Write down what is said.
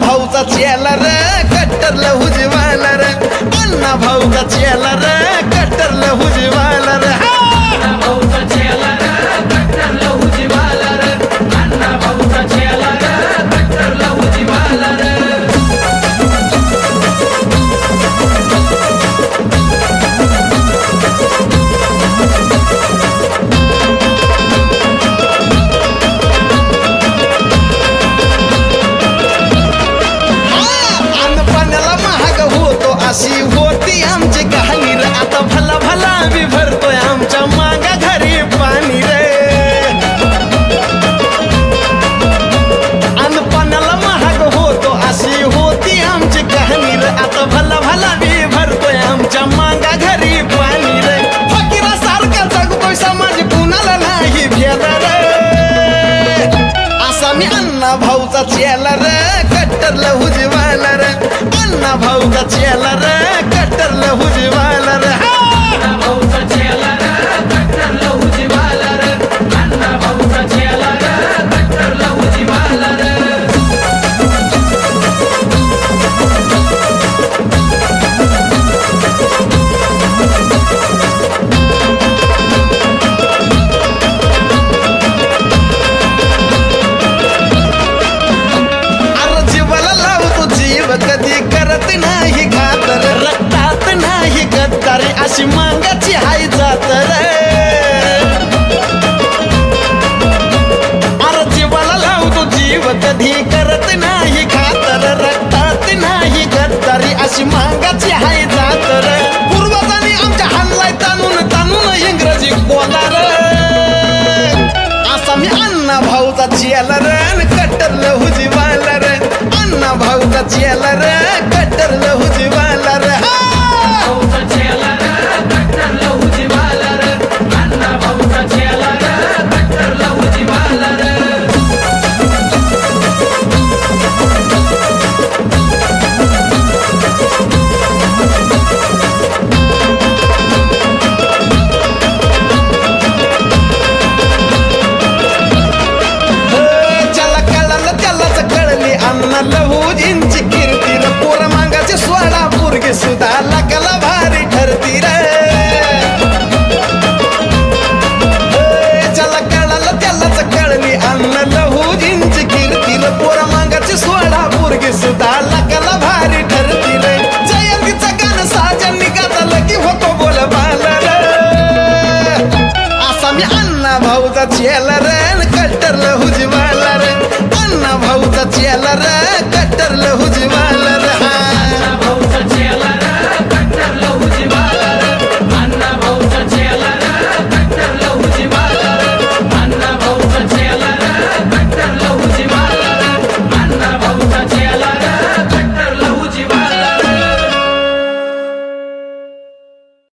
भाऊचा चेला र कट्टरला हुजवाला र. अण्णा भाऊचा चेला र. अशी होती आमची कहाणी रे. आता भला भला बी भरतोय आमच्या मागा घरी पाणी रे. अन्न पाण्याला महाग होतो अशी होती आमची कहाणी रे. आता भला भला मी भरतोय आमच्या मागा घरी पाणी रे. फकीरा सारखा जगतोय समाज कुणाला नाही भेद रे. असा मी अण्णा भाऊचा चेला रे. कट्टरला हुजवाला रे. गद्दारी अशी मांगाची हाय जात रे. अरे जीवाला लावतो जीव कधी करत नाही खातर रक्तात नाही गद्दारी अशी मांगाची हाय जात रे. पूर्वजांनी आमच्या हल्लाय ताणून ताणून इंग्रजी बोलार. असा मी अण्णा भाऊचा चेला रे आणि कट्टरला हुजीवाला रे. अण्णा भाऊचा रे लहूजींची कीर्ती रे पोर मांगाची सोडा पोरगी सुद्धा लकला भारी ठरती रे ज्याला कळालं त्यालाच कळली अन्न लहूजींची कीर्ती रे पोर मांगाचे सोडा पोरगी सुद्धा लकला भारी ठरती रे जयंतीचा गाणं साजन निघालं की होतो बोल बाल रे असा मी अण्णा भाऊचा चेल रे कट्टरला हुजवाला रे